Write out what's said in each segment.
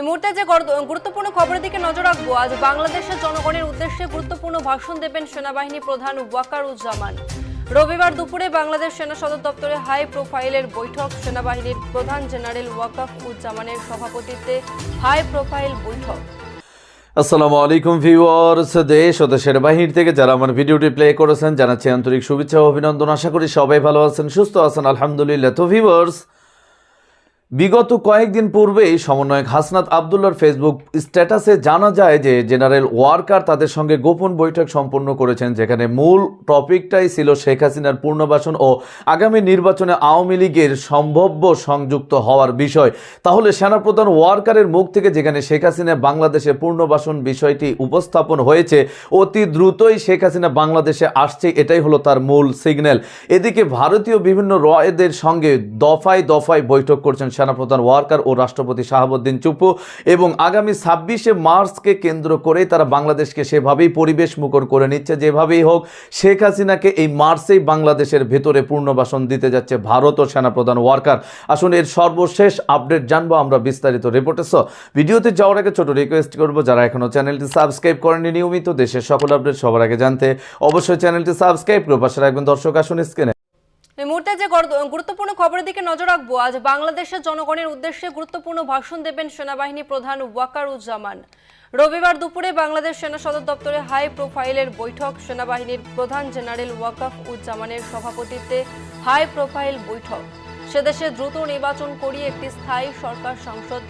মুহূর্তে যে গর- গুরুত্বপূর্ণ খবরের দিকে নজর রাখব, আজ বাংলাদেশের জনগণের উদ্দেশ্যে গুরুত্বপূর্ণ ভাষণ দেবেন সেনাবাহিনী প্রধান রবিবার দুপুরে বাংলাদেশ সেনা সদর দপ্তরে হাই প্রোফাইলের বৈঠক, সেনাবাহিনীর প্রধান জেনারেল উজ্জামানের সভাপতিত্বে হাই প্রোফাইল বৈঠক। আসসালামু আলাইকুম ভিউয়ার্স, দেশ ও দেশের বাহির থেকে যারা আমার ভিডিওটি প্লে করেছেন, জানাচ্ছি আন্তরিক শুভেচ্ছা ও অভিনন্দন। আশা করি সবাই ভালো আছেন, সুস্থ আছেন, আলহামদুলিল্লাহ। তো বিগত কয়েকদিন পূর্বেই সমন্বয়ক হাসনাত আবদুল্লার ফেসবুক স্ট্যাটাসে জানা যায় যে জেনারেল ওয়ার্কার তাদের সঙ্গে গোপন বৈঠক সম্পন্ন করেছেন, যেখানে মূল টপিকটাই ছিল শেখ হাসিনার পূর্ণবাসন ও আগামী নির্বাচনে আওয়ামী লীগের সম্ভাব্য সংযুক্ত হওয়ার বিষয়। তাহলে সেনাপ্রধান ওয়ার্কারের মুখ থেকে যেখানে শেখ হাসিনা বাংলাদেশে পূর্ণবাসন বিষয়টি উপস্থাপন হয়েছে, অতি দ্রুতই শেখ হাসিনা বাংলাদেশে আসছে, এটাই হলো তার মূল সিগন্যাল। এদিকে ভারতীয় বিভিন্ন রয়েদের সঙ্গে দফায় দফায় বৈঠক করছেন সেনাপ্রধান ওয়ার্কার ও রাষ্ট্রপতি শাহাবুদ্দিন চুপু এবং আগামী ছাব্বিশে মার্চকে কেন্দ্র করে তারা বাংলাদেশকে সেভাবেই পরিবেশ মুখর করে নিচ্ছে, যেভাবেই হোক, শেখ হাসিনাকে এই মার্চেই বাংলাদেশের ভেতরে পূর্ণবাসন দিতে যাচ্ছে ভারত ও সেনাপ্রধান ওয়ার্কার। আসুন এর সর্বশেষ আপডেট জানব আমরা বিস্তারিত রিপোর্টে সো ভিডিওতে যাওয়ার আগে ছোট রিকোয়েস্ট করব, যারা এখনও চ্যানেলটি সাবস্ক্রাইব করেনি নিয়মিত দেশের সকল আপডেট সবার আগে জানতে অবশ্যই চ্যানেলটি সাবস্ক্রাইব করে পাশে রাখবেন। দর্শক, আসুন স্ক্রিনে এই মুহূর্তে যে গর- গুরুত্বপূর্ণ খবরের দিকে নজর রাখব, আজ বাংলাদেশের জনগণের উদ্দেশ্যে গুরুত্বপূর্ণ ভাষণ দেবেন সেনাবাহিনী প্রধান ওয়াকারুজ্জামান। রবিবার দুপুরে বাংলাদেশ সেনা সদর দপ্তরে হাই প্রোফাইলের বৈঠক, সেনাবাহিনীর প্রধান জেনারেল ওয়াকাফ উজ্জামানের সভাপতিত্বে হাই প্রোফাইল বৈঠক। সেদেশে দ্রুত নির্বাচন করিয়ে একটি স্থায়ী সরকার সংসদ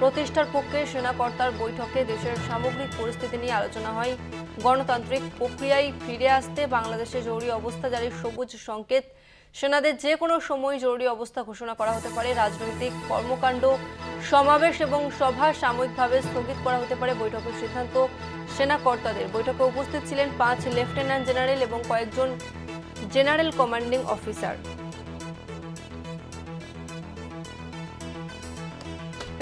প্রতিষ্ঠার পক্ষে সেনাকর্তার বৈঠকে দেশের সামগ্রিক পরিস্থিতি নিয়ে আলোচনা হয়। গণতান্ত্রিক প্রক্রিয়ায় ফিরে আসতে বাংলাদেশে জরুরি অবস্থা জারির সবুজ সংকেত সেনাদের যে কোনো সময় জরুরি অবস্থা ঘোষণা করা হতে পারে। রাজনৈতিক কর্মকাণ্ড, সমাবেশ এবং সভা সাময়িকভাবে স্থগিত করা হতে পারে বৈঠকের সিদ্ধান্ত। সেনা কর্তাদের বৈঠকে উপস্থিত ছিলেন পাঁচ লেফটেন্যান্ট জেনারেল এবং কয়েকজন জেনারেল কমান্ডিং অফিসার।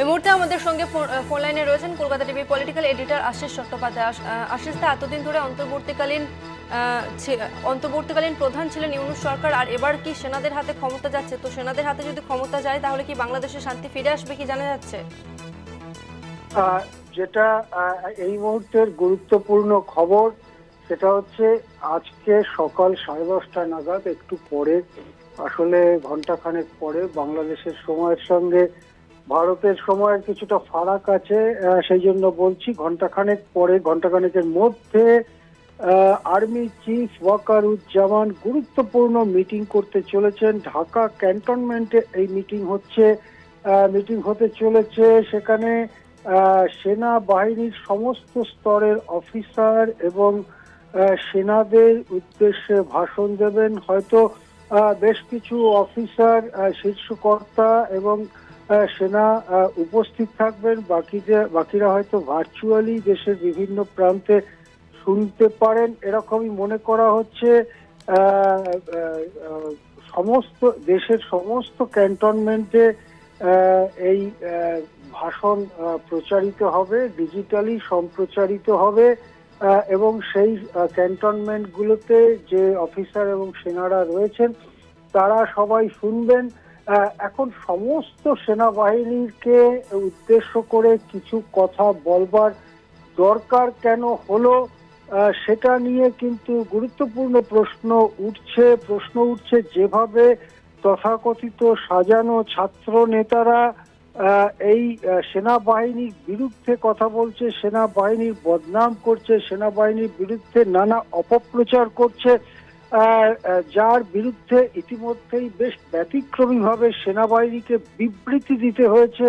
এই মুহূর্তে আমাদের সঙ্গে ফোন লাইনে রয়েছেন Kolkata TV political editor Ashis Chattopadhyay. Ashis da, এতদিন ধরে অন্তর্বর্তীকালীন অন্তর্বর্তীকালীন প্রধান ছিলেন ইউনুস সরকার, আর এবার কি সেনাদের হাতে ক্ষমতা যাচ্ছে? তো সেনাদের হাতে যদি ক্ষমতা যায়, তাহলে কি বাংলাদেশে শান্তি ফিরে আসবে কি জানা যাচ্ছে? যেটা এই মুহূর্তের গুরুত্বপূর্ণ খবর, সেটা হচ্ছে আজকে সকাল সাড়ে দশটা নাগাদ, একটু পরে, আসলে ঘন্টাখানেক পরে, বাংলাদেশের সময়ের সঙ্গে ভারতের সময়ের কিছুটা ফারাক আছে সেই জন্য বলছি ঘন্টাখানেক পরে ঘন্টাখানেকের মধ্যে আর্মি চিফ ওয়াকারুজ্জামান গুরুত্বপূর্ণ মিটিং করতে চলেছেন। ঢাকা ক্যান্টনমেন্টে এই মিটিং হচ্ছে মিটিং হতে চলেছে। সেখানে সেনা বাহিনীর সমস্ত স্তরের অফিসার এবং সেনাদের উদ্দেশ্যে ভাষণ দেবেন। হয়তো বেশ কিছু অফিসার শীর্ষকর্তা এবং সেনা উপস্থিত থাকবেন। বাকিতে বাকিরা হয়তো ভার্চুয়ালি দেশের বিভিন্ন প্রান্তে শুনতে পারেন। এরকমই মনে করা হচ্ছে সমস্ত দেশের সমস্ত ক্যান্টনমেন্টে এই ভাষণ প্রচারিত হবে, ডিজিটালি সম্প্রচারিত হবে এবং সেই ক্যান্টনমেন্টগুলোতে যে অফিসার এবং সেনারা রয়েছেন, তারা সবাই শুনবেন। এখন সমস্ত সেনাবাহিনীকে উদ্দেশ্য করে কিছু কথা বলবার দরকার কেন হলো? সেটা নিয়ে কিন্তু গুরুত্বপূর্ণ প্রশ্ন উঠছে প্রশ্ন উঠছে যেভাবে তথাকথিত সাজানো ছাত্র নেতারা এই সেনাবাহিনীর বিরুদ্ধে কথা বলছে, সেনাবাহিনীর বদনাম করছে, সেনাবাহিনীর বিরুদ্ধে নানা অপপ্রচার করছে যার বিরুদ্ধে ইতিমধ্যেই বেশ ব্যতিক্রমীভাবে সেনাবাহিনীকে বিবৃতি দিতে হয়েছে।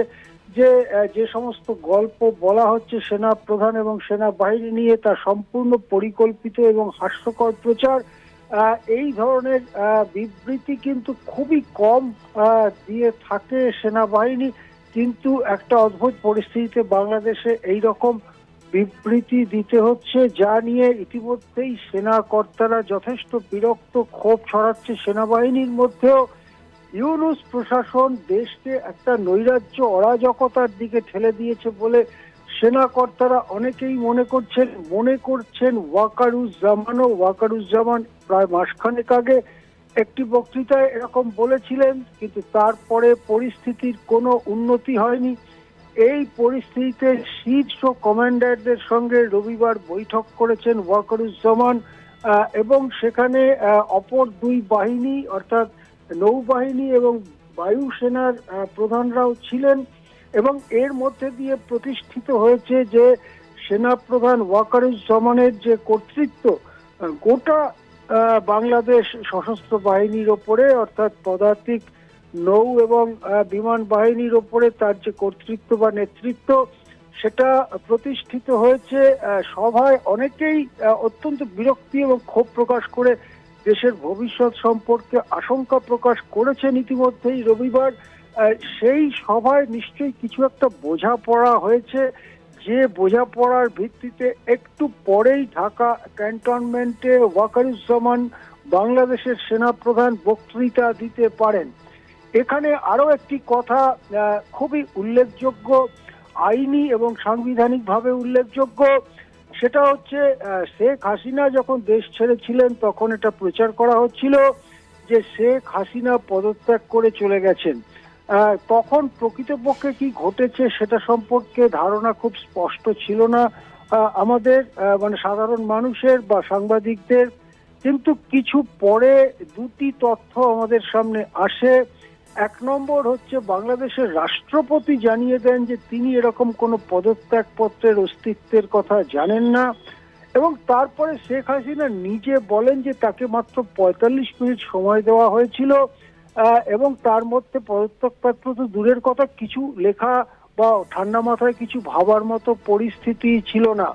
যে যে সমস্ত গল্প বলা হচ্ছে সেনা প্রধান এবং সেনাবাহিনী নিয়ে তা সম্পূর্ণ পরিকল্পিত এবং হাস্যকর প্রচার এই ধরনের বিবৃতি কিন্তু খুবই কম দিয়ে থাকে সেনাবাহিনী। কিন্তু একটা অদ্ভুত পরিস্থিতিতে বাংলাদেশে এই রকম বিবৃতি দিতে হচ্ছে, যা নিয়ে ইতিমধ্যেই সেনা কর্তারা যথেষ্ট বিরক্ত, ক্ষোভ ছড়াচ্ছে সেনাবাহিনীর মধ্যেও। ইউনুস প্রশাসন দেশকে একটা নৈরাজ্য, অরাজকতার দিকে ঠেলে দিয়েছে বলে সেনা কর্তারা অনেকেই মনে করছেন। মনে করছেন ওয়াকারুজ্জামানও, ওয়াকারুজ্জামান প্রায় মাসখানেক আগে একটি বক্তৃতায় এরকম বলেছিলেন, কিন্তু তারপরে পরিস্থিতির কোনো উন্নতি হয়নি। এই পরিস্থিতিতে শীর্ষ কমান্ডারদের সঙ্গে রবিবার বৈঠক করেছেন ওয়াকারুজ্জামান এবং সেখানে অপর দুই বাহিনী, অর্থাৎ নৌবাহিনী এবং বায়ুসেনার প্রধানরাও ছিলেন এবং এর মধ্যে দিয়ে প্রতিষ্ঠিত হয়েছে যে সেনাপ্রধান ওয়াকারুজ্জামানের যে কর্তৃত্ব গোটা বাংলাদেশ সশস্ত্র বাহিনীর ওপরে, অর্থাৎ পদাতিক নৌ এবং বিমান বাহিনীর ওপরে তার যে কর্তৃত্ব বা নেতৃত্ব, সেটা প্রতিষ্ঠিত হয়েছে সভায় অনেকেই অত্যন্ত বিরক্তি এবং ক্ষোভ প্রকাশ করে দেশের ভবিষ্যৎ সম্পর্কে আশঙ্কা প্রকাশ করেছেন ইতিমধ্যেই রবিবার। সেই সভায় নিশ্চয়ই কিছু একটা বোঝাপড়া হয়েছে। যে বোঝাপড়ার ভিত্তিতে একটু পরেই ঢাকা ক্যান্টনমেন্টে ওয়াকারুজ্জামান বাংলাদেশের সেনাপ্রধান বক্তৃতা দিতে পারেন। এখানে আরও একটি কথা খুবই উল্লেখযোগ্য, আইনি এবং সাংবিধানিকভাবে উল্লেখযোগ্য। সেটা হচ্ছে শেখ হাসিনা যখন দেশ ছেড়েছিলেন, তখন এটা প্রচার করা হচ্ছিল যে শেখ হাসিনা পদত্যাগ করে চলে গেছেন। তখন প্রকৃতপক্ষে কি ঘটেছে সেটা সম্পর্কে ধারণা খুব স্পষ্ট ছিল না। আমাদের মানে সাধারণ মানুষের বা সাংবাদিকদের। কিন্তু কিছু পরে দুটি তথ্য আমাদের সামনে আসে। এক নম্বর হচ্ছে বাংলাদেশের রাষ্ট্রপতি জানিয়ে দেন যে তিনি এরকম কোনো পদত্যাগ পত্রের অস্তিত্বের কথা জানেন না এবং তারপরে শেখ হাসিনা নিজে বলেন যে তাকে মাত্র পঁয়তাল্লিশ মিনিট সময় দেওয়া হয়েছিল এবং তার মধ্যে পদত্যাগপত্র তো দূরের কথা, কিছু লেখা বা ঠান্ডা মাথায় কিছু ভাবার মতো পরিস্থিতি ছিল না।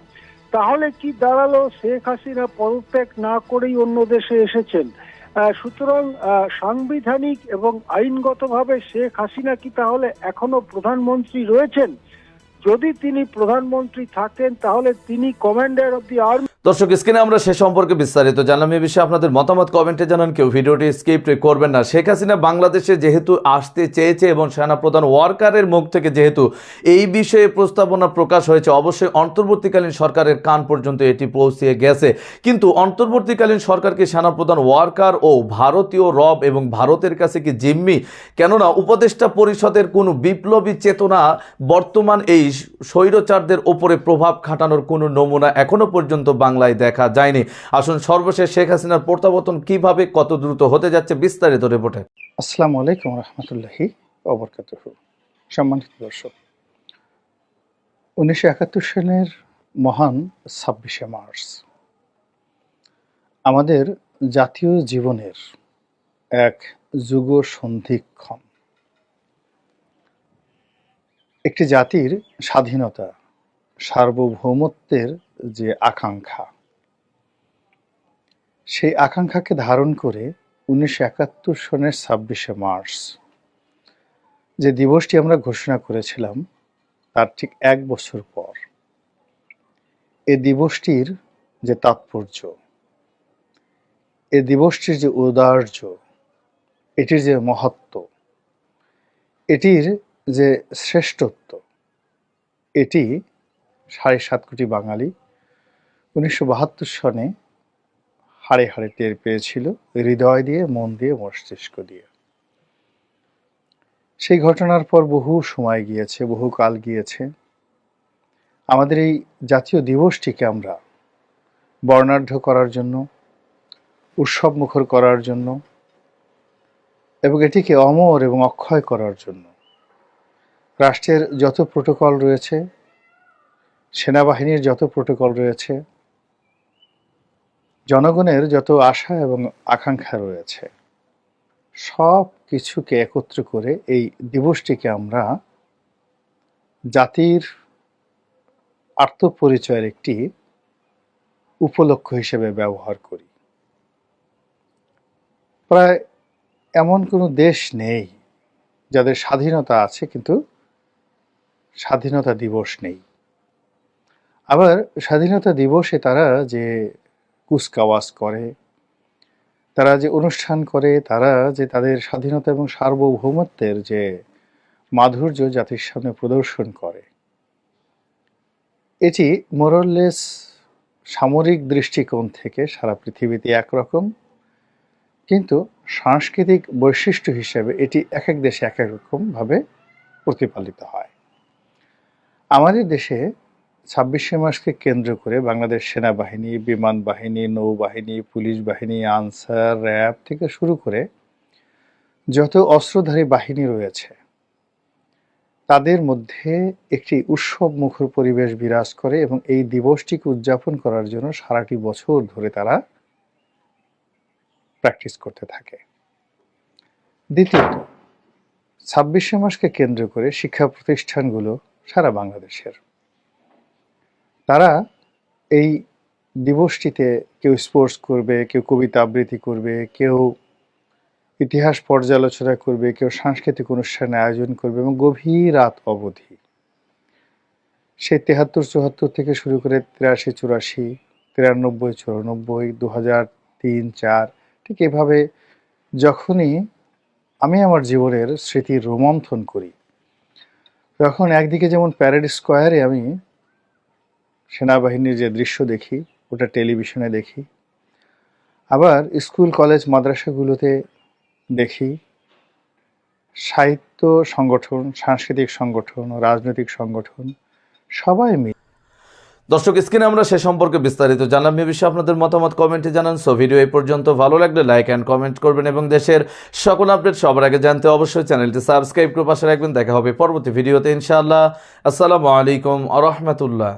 তাহলে কি দাঁড়াল শেখ হাসিনা পদত্যাগ না করেই অন্য দেশে এসেছেন? সুতরাং সাংবিধানিক এবং আইনগতভাবে শেখ হাসিনা কি তাহলে এখনও প্রধানমন্ত্রী রয়েছেন? যদি তিনি প্রধানমন্ত্রী থাকেন, তাহলে তিনি কমান্ডার অব দি আর্মি দর্শক, স্ক্রিনে আমরা সে সম্পর্কে বিস্তারিত জানলাম। এ বিষয়ে আপনাদের মতামত কমেন্টে জানান কেউ। ভিডিওটি স্কিপ করবেন না। শেখ হাসিনা বাংলাদেশে যেহেতু আসতে চেয়েছে এবং সেনাপ্রধান ওয়ার্কারের মুখ থেকে যেহেতু এই বিষয়ে প্রস্তাবনা প্রকাশ হয়েছে, অবশ্যই অন্তর্বর্তীকালীন সরকারের কান পর্যন্ত এটি পৌঁছে গেছে। কিন্তু অন্তর্বর্তীকালীন সরকারকে সেনাপ্রধান ওয়ার্কার ও ভারতীয় রব এবং ভারতের কাছে কি জিম্মি? কেননা উপদেষ্টা পরিষদের কোনো বিপ্লবী চেতনা বর্তমান এই স্বৈরচারদের ওপরে প্রভাব খাটানোর কোনো নমুনা এখনও পর্যন্ত বাংলায় দেখা যায়নি। আসুন সর্বশেষ শেখ হাসিনার প্রত্যাবর্তন কীভাবে কত দ্রুত হতে যাচ্ছে বিস্তারিত রিপোর্টে। আসসালামু আলাইকুম রহমতুল্লাহি অবরকাতুহ সম্মানিত দর্শক, উনিশশো একাত্তর সালের মহান ছাব্বিশে মার্চ, আমাদের জাতীয় জীবনের এক যুগ সন্ধিক্ষণ একটি জাতির স্বাধীনতা সার্বভৌমত্বের যে আকাঙ্ক্ষা, সেই আকাঙ্ক্ষাকে ধারণ করে উনিশশো একাত্তর সনের ছাব্বিশে মার্চ, যে দিবসটি আমরা ঘোষণা করেছিলাম, তার ঠিক এক বছর পর। এ দিবসটির যে তাৎপর্য, এ দিবসটির যে ঔদার্য এটির যে মহত্ব, এটির যে শ্রেষ্ঠত্ব, এটি সাড়ে সাত কোটি বাঙালি উনিশশো বাহাত্তর সনে হাড়ে হাড়ে টের পেয়েছিল, হৃদয় দিয়ে, মন দিয়ে, মস্তিষ্ক দিয়ে। সেই ঘটনার পর বহু সময় গিয়েছে, বহু কাল গিয়েছে। আমাদের এই জাতীয় দিবসটিকে আমরা বর্ণাঢ্য করার জন্য, উৎসব মুখর করার জন্য এবং এটিকে অমর এবং অক্ষয় করার জন্য, রাষ্ট্রের যত প্রোটোকল রয়েছে সেনাবাহিনীর যত প্রোটোকল রয়েছে, জনগণের যত আশা এবং আকাঙ্ক্ষা রয়েছে, সব কিছুকে একত্র করে এই দিবসটিকে আমরা জাতির আত্মপরিচয়ের একটি উপলক্ষ হিসেবে ব্যবহার করি। প্রায় এমন কোনো দেশ নেই যাদের স্বাধীনতা আছে, কিন্তু স্বাধীনতা দিবস নেই। আবার স্বাধীনতা দিবসে তারা যে কুচকাওয়াজ করে, তারা যে অনুষ্ঠান করে, তারা যে তাদের স্বাধীনতা এবং সার্বভৌমত্বের যে মাধুর্য জাতির সামনে প্রদর্শন করে। এটি মোরললেস সামরিক দৃষ্টিকোণ থেকে সারা পৃথিবীতে একরকম, কিন্তু সাংস্কৃতিক বৈশিষ্ট্য হিসেবে এটি এক এক দেশে এক এক রকমভাবে প্রতিপালিত হয়। আমাদের দেশে ছাব্বিশে মাসকে কেন্দ্র করে বাংলাদেশ সেনাবাহিনী, বিমান বাহিনী, নৌবাহিনী, পুলিশ বাহিনী, আনসার, র্যাব থেকে শুরু করে যত অস্ত্রধারী বাহিনী রয়েছে, তাদের মধ্যে একটি উৎসব মুখর পরিবেশ বিরাজ করে এবং এই দিবসটিকে উদযাপন করার জন্য সারাটি বছর ধরে তারা প্র্যাকটিস করতে থাকে। দ্বিতীয়ত, ছাব্বিশে মাসকে কেন্দ্র করে শিক্ষা প্রতিষ্ঠানগুলো সারা বাংলাদেশের তারা এই দিবসটিতে কেউ স্পোর্টস করবে, কেউ কবিতা আবৃত্তি করবে, কেউ ইতিহাস পর্যালোচনা করবে, কেউ সাংস্কৃতিক অনুষ্ঠানের আয়োজন করবে এবং গভীর রাত অবধি। সেই তেহাত্তর চুয়াত্তর থেকে শুরু করে তিরাশি চুরাশি, তিরানব্বই চুরানব্বই দু হাজার তিন, চার, ঠিক এভাবে যখনই আমি আমার জীবনের স্মৃতি রোমন্থন করি, তখন একদিকে যেমন প্যারেড স্কোয়ারে আমি সেনাবাহিনীর যে দৃশ্য দেখি, ওটা টেলিভিশনে দেখি। আবার স্কুল, কলেজ, মাদ্রাসাগুলোতে দেখি সাহিত্য সংগঠন, সাংস্কৃতিক সংগঠন, রাজনৈতিক সংগঠন, সবাই মিলে। দর্শক, স্ক্রিনে আমরা সে সম্পর্কে বিস্তারিত জানলাম। এ বিষয়ে আপনাদের মতামত কমেন্টে জানান। সো ভিডিও এই পর্যন্ত। ভালো লাগলে লাইক অ্যান্ড কমেন্ট করবেন এবং দেশের সকল আপডেট সবার আগে জানতে অবশ্যই চ্যানেলটি সাবস্ক্রাইব করে পাশে রাখবেন। দেখা হবে পরবর্তী ভিডিওতে ইনশাআল্লাহ। আসসালামু আলাইকুম আ রহমতুল্লাহ।